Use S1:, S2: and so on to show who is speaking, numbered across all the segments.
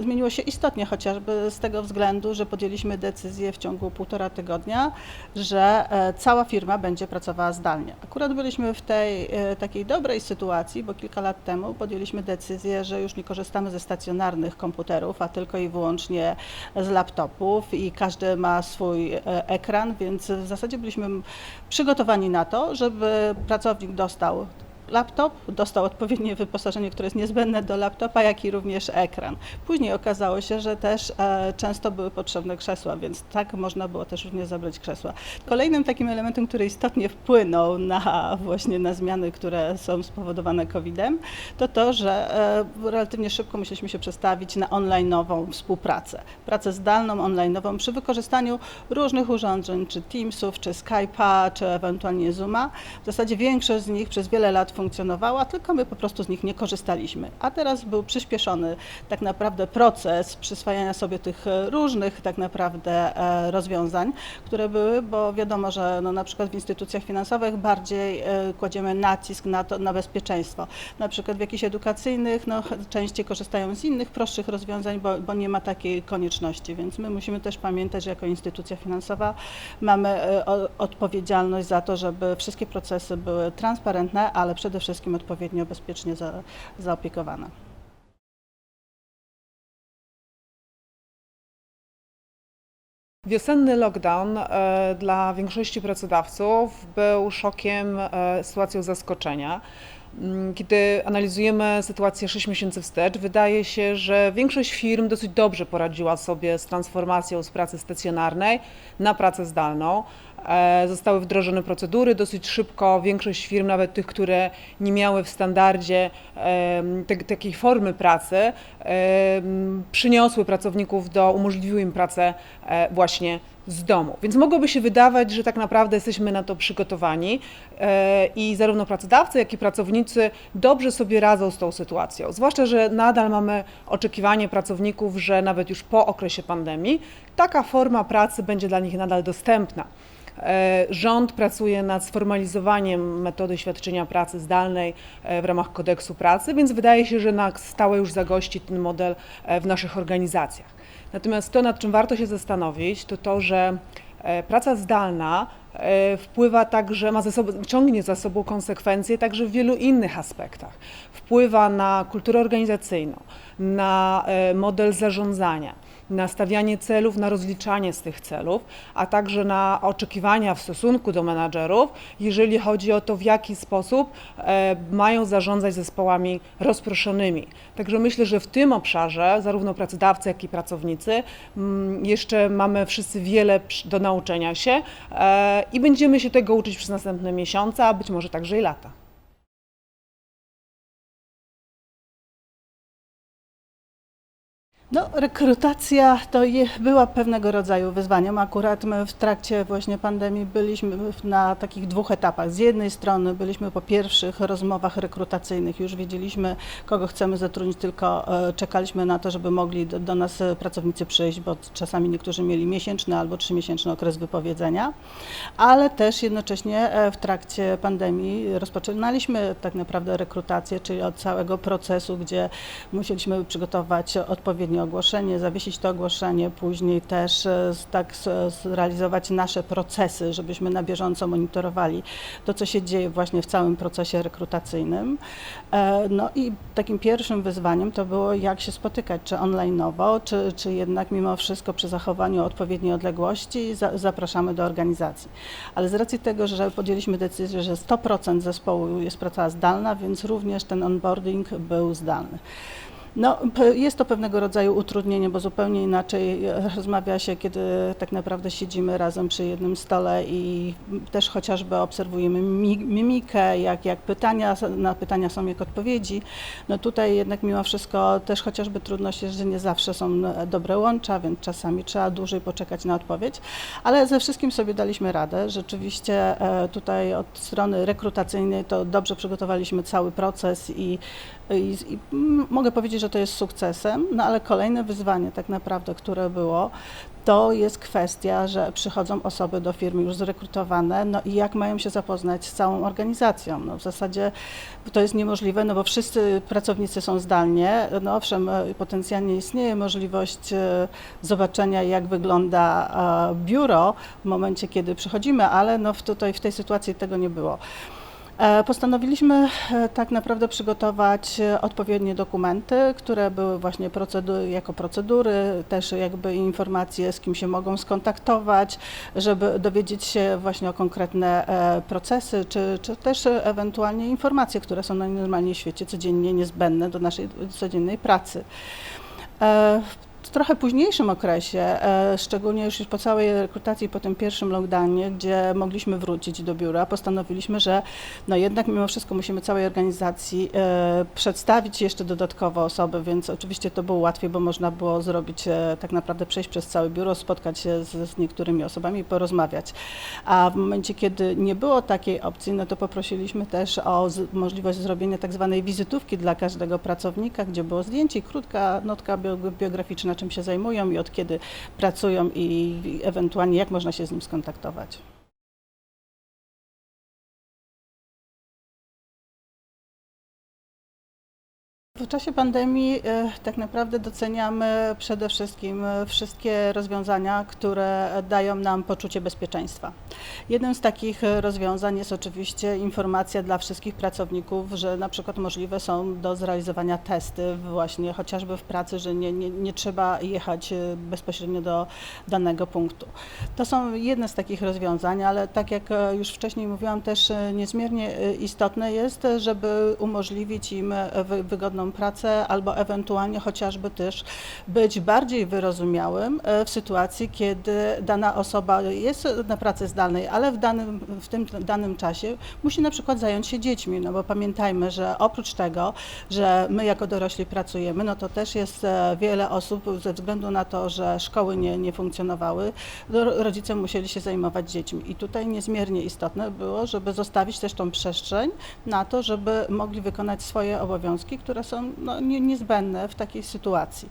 S1: Zmieniło się istotnie, chociażby z tego względu, że podjęliśmy decyzję w ciągu półtora tygodnia, że e, cała firma będzie pracowała zdalnie. Akurat byliśmy w tej e, takiej dobrej sytuacji, bo kilka lat temu podjęliśmy decyzję, że już nie korzystamy ze stacjonarnych komputerów, a tylko i wyłącznie z laptopów i każdy ma swój e, ekran, więc w zasadzie byliśmy przygotowani na to, żeby pracownik dostał laptop, dostał odpowiednie wyposażenie, które jest niezbędne do laptopa, jak i również ekran. Później okazało się, że też e, często były potrzebne krzesła, więc tak można było też również zabrać krzesła. Kolejnym takim elementem, który istotnie wpłynął na właśnie na zmiany, które są spowodowane COVID-em, to to, że e, relatywnie szybko musieliśmy się przestawić na online'ową współpracę. Pracę zdalną, online'ową przy wykorzystaniu różnych urządzeń, czy Teamsów, czy Skype'a, czy ewentualnie Zooma. W zasadzie większość z nich przez wiele lat funkcjonowała, tylko my po prostu z nich nie korzystaliśmy. A teraz był przyspieszony tak naprawdę proces przyswajania sobie tych e, różnych tak naprawdę e, rozwiązań, które były, bo wiadomo, że no, na przykład w instytucjach finansowych bardziej e, kładziemy nacisk na, to, na bezpieczeństwo. Na przykład w jakichś edukacyjnych no, częściej korzystają z innych, prostszych rozwiązań, bo, bo nie ma takiej konieczności, więc my musimy też pamiętać, że jako instytucja finansowa mamy odpowiedzialność za to, żeby wszystkie procesy były transparentne, ale przede wszystkim odpowiednio bezpiecznie za, zaopiekowane.
S2: Wiosenny lockdown e, dla większości pracodawców był szokiem, e, sytuacją zaskoczenia. Mm, Kiedy analizujemy sytuację 6 miesięcy wstecz, wydaje się, że większość firm dosyć dobrze poradziła sobie z transformacją z pracy stacjonarnej na pracę zdalną. E, Zostały wdrożone procedury dosyć szybko. Większość firm, nawet tych, które nie miały w standardzie em, te, takiej formy pracy, em, przyniosły pracowników do, umożliwiły im pracę e, właśnie z domu. Więc mogłoby się wydawać, że tak naprawdę jesteśmy na to przygotowani e, i zarówno pracodawcy, jak i pracownicy dobrze sobie radzą z tą sytuacją. Zwłaszcza, że nadal mamy oczekiwanie pracowników, że nawet już po okresie pandemii taka forma pracy będzie dla nich nadal dostępna. E, Rząd pracuje nad sformalizowaniem metody świadczenia pracy zdalnej e, w ramach kodeksu pracy, więc wydaje się, że na stałe już zagości ten model e, w naszych organizacjach. Natomiast to, nad czym warto się zastanowić, to to, że praca zdalna wpływa także, ma ze sobą, ciągnie za sobą konsekwencje także w wielu innych aspektach. Wpływa na kulturę organizacyjną, na model zarządzania na stawianie celów, na rozliczanie z tych celów, a także na oczekiwania w stosunku do menadżerów, jeżeli chodzi o to, w jaki sposób e, mają zarządzać zespołami rozproszonymi. Także myślę, że w tym obszarze zarówno pracodawcy, jak i pracownicy mm, jeszcze mamy wszyscy wiele do nauczenia się e, i będziemy się tego uczyć przez następne miesiące, a być może także i lata.
S1: No, rekrutacja to była pewnego rodzaju wyzwaniem. Akurat my w trakcie właśnie pandemii byliśmy na takich dwóch etapach. Z jednej strony byliśmy po pierwszych rozmowach rekrutacyjnych, już wiedzieliśmy, kogo chcemy zatrudnić, tylko e, czekaliśmy na to, żeby mogli do, do nas e, pracownicy przyjść, bo czasami niektórzy mieli miesięczny albo trzymiesięczny okres wypowiedzenia, ale też jednocześnie e, w trakcie pandemii rozpoczynaliśmy tak naprawdę rekrutację, czyli od całego procesu, gdzie musieliśmy przygotować odpowiednie ogłoszenie, zawiesić to ogłoszenie, później też e, tak zrealizować nasze procesy, żebyśmy na bieżąco monitorowali to, co się dzieje właśnie w całym procesie rekrutacyjnym. E, No i takim pierwszym wyzwaniem to było, jak się spotykać, czy online'owo, czy, czy jednak mimo wszystko przy zachowaniu odpowiedniej odległości za, zapraszamy do organizacji. Ale z racji tego, że podjęliśmy decyzję, że 100% zespołu jest praca zdalna, więc również ten onboarding był zdalny. No, jest to pewnego rodzaju utrudnienie, bo zupełnie inaczej e, rozmawia się, kiedy tak naprawdę siedzimy razem przy jednym stole i też chociażby obserwujemy mi- mimikę, jak, jak pytania, na pytania są jak odpowiedzi. No tutaj jednak mimo wszystko też chociażby trudność jest, że nie zawsze są e, dobre łącza, więc czasami trzeba dłużej poczekać na odpowiedź, ale ze wszystkim sobie daliśmy radę. Rzeczywiście e, tutaj od strony rekrutacyjnej to dobrze przygotowaliśmy cały proces i i, i mogę powiedzieć, że to jest sukcesem, no ale kolejne wyzwanie tak naprawdę, które było, to jest kwestia, że przychodzą osoby do firmy już zrekrutowane, no i jak mają się zapoznać z całą organizacją. No w zasadzie to jest niemożliwe, no bo wszyscy pracownicy są zdalnie. No owszem, e, potencjalnie istnieje możliwość e, zobaczenia, jak wygląda e, biuro w momencie, kiedy przychodzimy, ale no tutaj w tej sytuacji tego nie było. E, Postanowiliśmy e, tak naprawdę przygotować e, odpowiednie dokumenty, które były właśnie procedury, jako procedury, też jakby informacje, z kim się mogą skontaktować, żeby dowiedzieć się właśnie o konkretne procesy, czy, czy też ewentualnie informacje, które są najnormalniej w świecie codziennie niezbędne do naszej codziennej pracy. W trochę późniejszym okresie, e, szczególnie już po całej rekrutacji, po tym pierwszym lockdownie, gdzie mogliśmy wrócić do biura, postanowiliśmy, że no jednak mimo wszystko musimy całej organizacji e, przedstawić jeszcze dodatkowo osoby, więc oczywiście to było łatwiej, bo można było zrobić, e, tak naprawdę przejść przez całe biuro, spotkać się z, z niektórymi osobami i porozmawiać. A w momencie, kiedy nie było takiej opcji, no to poprosiliśmy też o z, możliwość zrobienia tak zwanej wizytówki dla każdego pracownika, gdzie było zdjęcie i krótka notka bio- biograficzna, czym się zajmują i od kiedy pracują i, ewentualnie jak można się z nim skontaktować. W czasie pandemii e, tak naprawdę doceniamy przede wszystkim wszystkie rozwiązania, które dają nam poczucie bezpieczeństwa. Jednym z takich e, rozwiązań jest oczywiście informacja dla wszystkich pracowników, że na przykład możliwe są do zrealizowania testy właśnie chociażby w pracy, że nie, nie, nie trzeba jechać e, bezpośrednio do danego punktu. To są jedne z takich rozwiązań, ale tak jak e, już wcześniej mówiłam, też niezmiernie istotne jest, żeby umożliwić im wy- wygodną pracę albo ewentualnie chociażby też być bardziej wyrozumiałym w sytuacji, kiedy dana osoba jest na pracy zdalnej, ale w, danym, w tym danym czasie musi na przykład zająć się dziećmi, no bo pamiętajmy, że oprócz tego, że my jako dorośli pracujemy, no to też jest e, wiele osób ze względu na to, że szkoły nie, nie funkcjonowały, ro- rodzice musieli się zajmować dziećmi. I tutaj niezmiernie istotne było, żeby zostawić też tą przestrzeń na to, żeby mogli wykonać swoje obowiązki, które są no, nie, niezbędne w takiej sytuacji.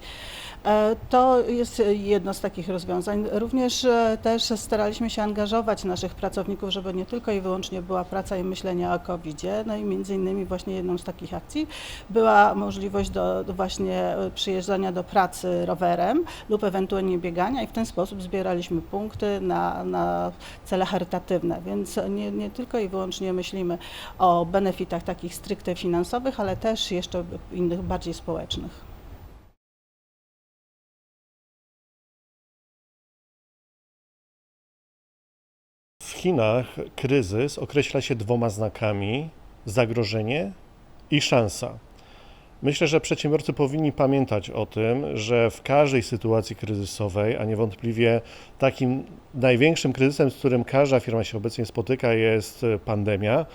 S1: E, To jest jedno z takich rozwiązań. Również e, też staraliśmy się angażować naszych pracowników, żeby nie tylko i wyłącznie była praca i myślenie o COVID-zie. No i między innymi właśnie jedną z takich akcji była możliwość do, do właśnie e, przyjeżdżania do pracy rowerem lub ewentualnie biegania i w ten sposób zbieraliśmy punkty na, na cele charytatywne. Więc nie, nie tylko i wyłącznie myślimy o benefitach takich stricte finansowych, ale też jeszcze innych bardziej społecznych.
S3: W Chinach kryzys określa się dwoma znakami: zagrożenie i szansa. Myślę, że przedsiębiorcy powinni pamiętać o tym, że w każdej sytuacji kryzysowej, a niewątpliwie takim największym kryzysem, z którym każda firma się obecnie spotyka, jest e, pandemia,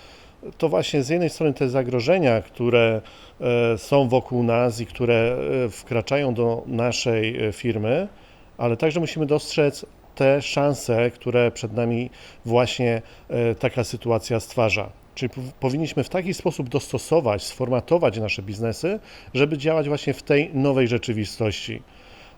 S3: to właśnie z jednej strony te zagrożenia, które e, są wokół nas i które e, wkraczają do naszej firmy, ale także musimy dostrzec te szanse, które przed nami właśnie e, taka sytuacja stwarza. Czyli pow- powinniśmy w taki sposób dostosować, sformatować nasze biznesy, żeby działać właśnie w tej nowej rzeczywistości.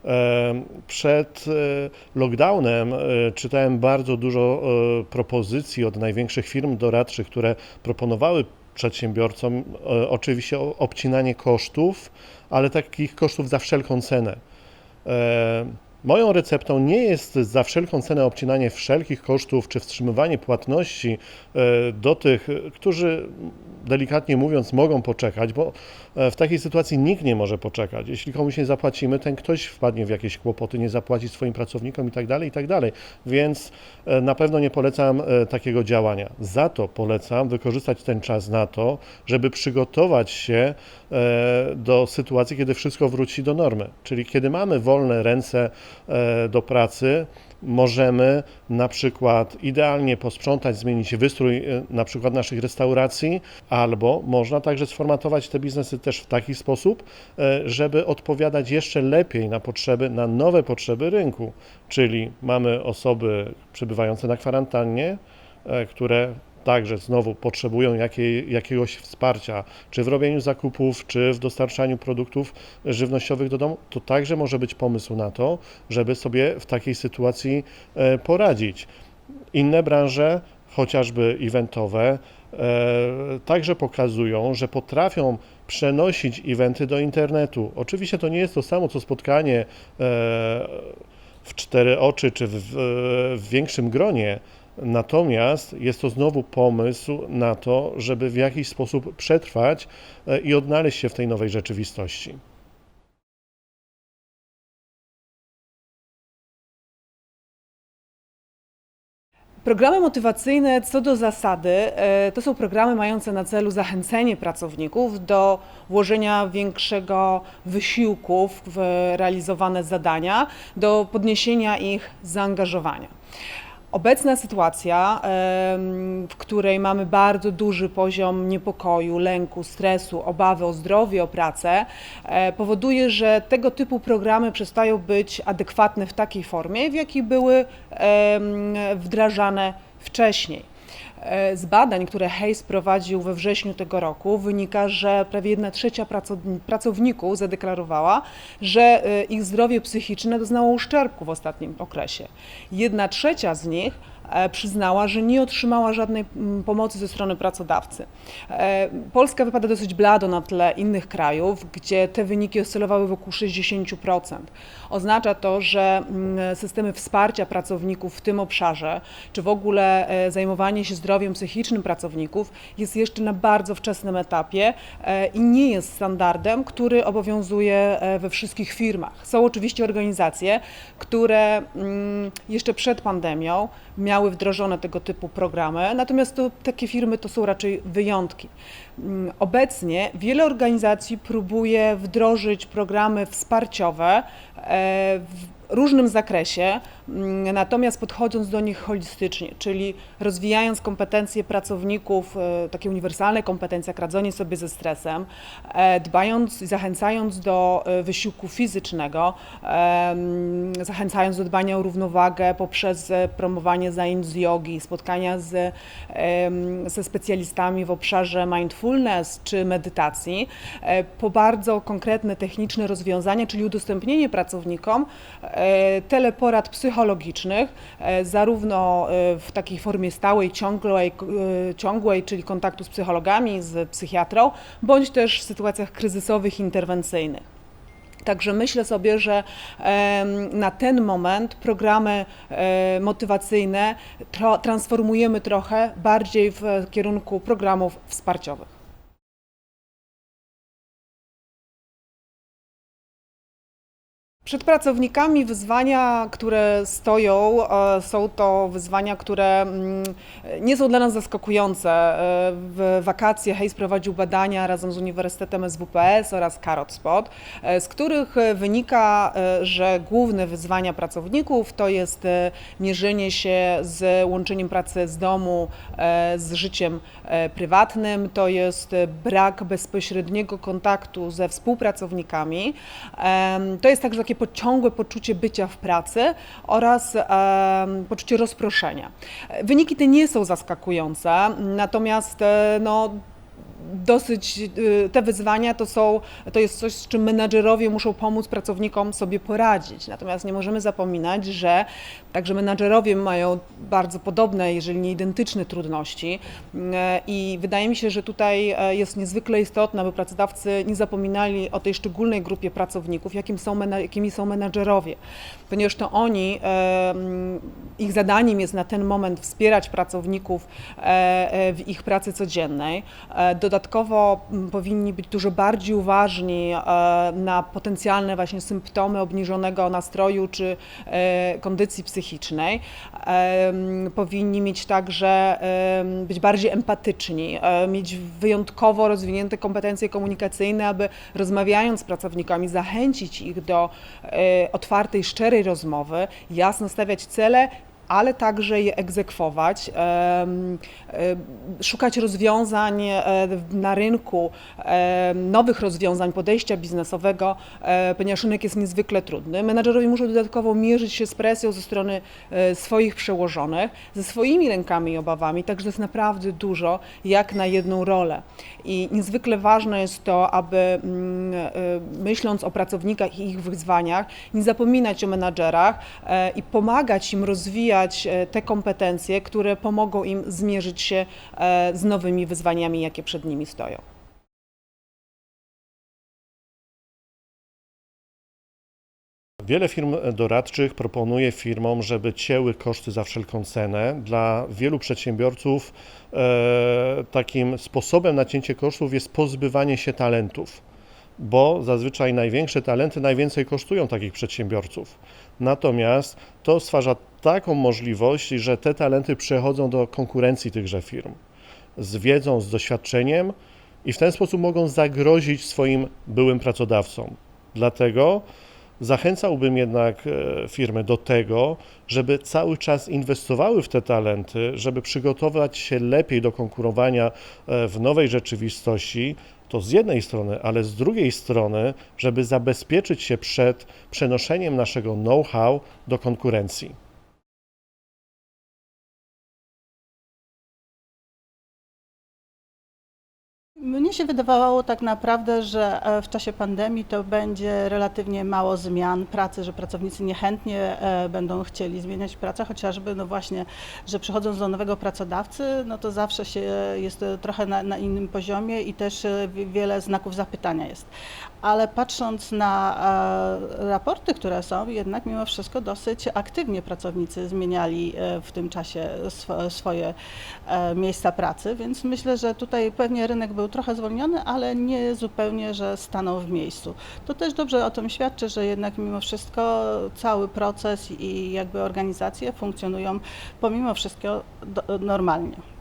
S3: E, Przed e, lockdownem czytałem bardzo dużo propozycji od największych firm doradczych, które proponowały przedsiębiorcom oczywiście obcinanie kosztów, ale takich kosztów za wszelką cenę. Moją receptą nie jest za wszelką cenę obcinanie wszelkich kosztów czy wstrzymywanie płatności e, do tych, którzy delikatnie mówiąc mogą poczekać, bo e, w takiej sytuacji nikt nie może poczekać. Jeśli komuś nie zapłacimy, ten ktoś wpadnie w jakieś kłopoty, nie zapłaci swoim pracownikom i tak dalej, i tak. Więc e, na pewno nie polecam takiego działania. Za to polecam wykorzystać ten czas na to, żeby przygotować się do sytuacji, kiedy wszystko wróci do normy. Czyli kiedy mamy wolne ręce do pracy, możemy na przykład idealnie posprzątać, zmienić wystrój e, na przykład naszych restauracji, albo można także sformatować te biznesy też w taki sposób, e, żeby odpowiadać jeszcze lepiej na potrzeby, na nowe potrzeby rynku. Czyli mamy osoby przebywające na kwarantannie, e, które także znowu potrzebują jakiej, jakiegoś wsparcia, czy w robieniu zakupów, czy w dostarczaniu produktów żywnościowych do domu, to także może być pomysł na to, żeby sobie w takiej sytuacji e, poradzić. Inne branże, chociażby eventowe, e, także pokazują, że potrafią przenosić eventy do internetu. Oczywiście to nie jest to samo co spotkanie e, w cztery oczy czy w, w, w większym gronie, natomiast jest to znowu pomysł na to, żeby w jakiś sposób przetrwać e, i odnaleźć się w tej nowej rzeczywistości.
S2: Programy motywacyjne co do zasady e, to są programy mające na celu zachęcenie pracowników do włożenia większego wysiłku w realizowane zadania, do podniesienia ich zaangażowania. Obecna sytuacja, w której mamy bardzo duży poziom niepokoju, lęku, stresu, obawy o zdrowie, o pracę, e, powoduje, że tego typu programy przestają być adekwatne w takiej formie, w jakiej były wdrażane wcześniej. E, Z badań, które Hayes prowadził we wrześniu tego roku, wynika, że prawie 1 trzecia pracowni- pracowników zadeklarowała, że e, ich zdrowie psychiczne doznało uszczerbku w ostatnim okresie. 1 trzecia z nich przyznała, że nie otrzymała żadnej mm, pomocy ze strony pracodawcy. E, Polska wypada dosyć blado na tle innych krajów, gdzie te wyniki oscylowały wokół 60%. Oznacza to, że mm, systemy wsparcia pracowników w tym obszarze, czy w ogóle e, zajmowanie się zdrowiem psychicznym pracowników jest jeszcze na bardzo wczesnym etapie e, i nie jest standardem, który obowiązuje e, we wszystkich firmach. Są oczywiście organizacje, które mm, jeszcze przed pandemią miały wdrożone tego typu programy, natomiast to, takie firmy to są raczej wyjątki. Mm, Obecnie wiele organizacji próbuje wdrożyć programy wsparciowe e, w różnym zakresie, mm, natomiast podchodząc do nich holistycznie, czyli rozwijając kompetencje pracowników, e, takie uniwersalne kompetencje jak radzenie sobie ze stresem, e, dbając i zachęcając do wysiłku fizycznego, em, zachęcając do dbania o równowagę poprzez promowanie zajęć z jogi, spotkania z, ze specjalistami w obszarze mindfulness czy medytacji, e, po bardzo konkretne techniczne rozwiązania, czyli udostępnienie pracownikom e, teleporad psychologicznych, e, zarówno w takiej formie stałej, ciągłej, ciągłej, czyli kontaktu z psychologami, z psychiatrą, bądź też w sytuacjach kryzysowych, interwencyjnych. Także myślę sobie, że na ten moment programy motywacyjne transformujemy trochę bardziej w kierunku programów wsparciowych. Przed pracownikami wyzwania, które stoją, e, są to wyzwania, które mm, nie są dla nas zaskakujące. E, W wakacje Hayes prowadził badania razem z Uniwersytetem SWPS oraz Carrot Spot, e, z których wynika, że główne wyzwania pracowników to jest mierzenie się z łączeniem pracy z domu z życiem prywatnym, to jest brak bezpośredniego kontaktu ze współpracownikami, to jest także takie ciągłe poczucie bycia w pracy oraz poczucie rozproszenia. Wyniki te nie są zaskakujące, natomiast e, no, dosyć y, te wyzwania to są, to jest coś, z czym menadżerowie muszą pomóc pracownikom sobie poradzić. Natomiast nie możemy zapominać, że także menadżerowie mają bardzo podobne, jeżeli nie identyczne trudności E, i wydaje mi się, że tutaj e, jest niezwykle istotne, aby pracodawcy nie zapominali o tej szczególnej grupie pracowników, jakim są, jakimi są menadżerowie, ponieważ to oni, e, ich zadaniem jest na ten moment wspierać pracowników w ich pracy codziennej. Dodatkowo powinni być dużo bardziej uważni na potencjalne właśnie symptomy obniżonego nastroju czy kondycji psychicznej. M, Powinni mieć także być bardziej empatyczni, e, mieć wyjątkowo rozwinięte kompetencje komunikacyjne, aby rozmawiając z pracownikami zachęcić ich do e, otwartej, szczerej rozmowy, jasno stawiać cele, ale także je egzekwować, szukać rozwiązań e, na rynku, nowych rozwiązań, podejścia biznesowego, e, ponieważ rynek jest niezwykle trudny. Menadżerowie muszą dodatkowo mierzyć się z presją ze strony e, swoich przełożonych, ze swoimi lękami i obawami, także jest naprawdę dużo, jak na jedną rolę. I niezwykle ważne jest to, aby mm, myśląc o pracownikach i ich wyzwaniach, nie zapominać o menadżerach i pomagać im rozwijać e, te kompetencje, które pomogą im zmierzyć się e, z nowymi wyzwaniami, jakie przed nimi stoją.
S3: Wiele firm doradczych proponuje firmom, żeby cięły koszty za wszelką cenę. Dla wielu przedsiębiorców e, takim sposobem na cięcie kosztów jest pozbywanie się talentów, bo zazwyczaj największe talenty najwięcej kosztują takich przedsiębiorców. Natomiast to stwarza taką możliwość, że te talenty przechodzą do konkurencji tychże firm z wiedzą, z doświadczeniem i w ten sposób mogą zagrozić swoim byłym pracodawcom. Dlatego Zachęcałbym jednak e, firmy do tego, żeby cały czas inwestowały w te talenty, żeby przygotować się lepiej do konkurowania e, w nowej rzeczywistości. To z jednej strony, ale z drugiej strony, żeby zabezpieczyć się przed przenoszeniem naszego know-how do konkurencji.
S1: Mnie się wydawało tak naprawdę, że e, w czasie pandemii to będzie relatywnie mało zmian pracy, że pracownicy niechętnie e, będą chcieli zmieniać pracę, chociażby no właśnie, że przychodząc do nowego pracodawcy, no to zawsze się jest trochę na, na innym poziomie i też e, wi- wiele znaków zapytania jest. Ale patrząc na raporty, które są, jednak mimo wszystko dosyć aktywnie pracownicy zmieniali w tym czasie swo, swoje miejsca pracy, więc myślę, że tutaj pewnie rynek był trochę zwolniony, ale nie zupełnie, że stanął w miejscu. To też dobrze o tym świadczy, że jednak mimo wszystko cały proces i jakby organizacje funkcjonują pomimo wszystko do, normalnie.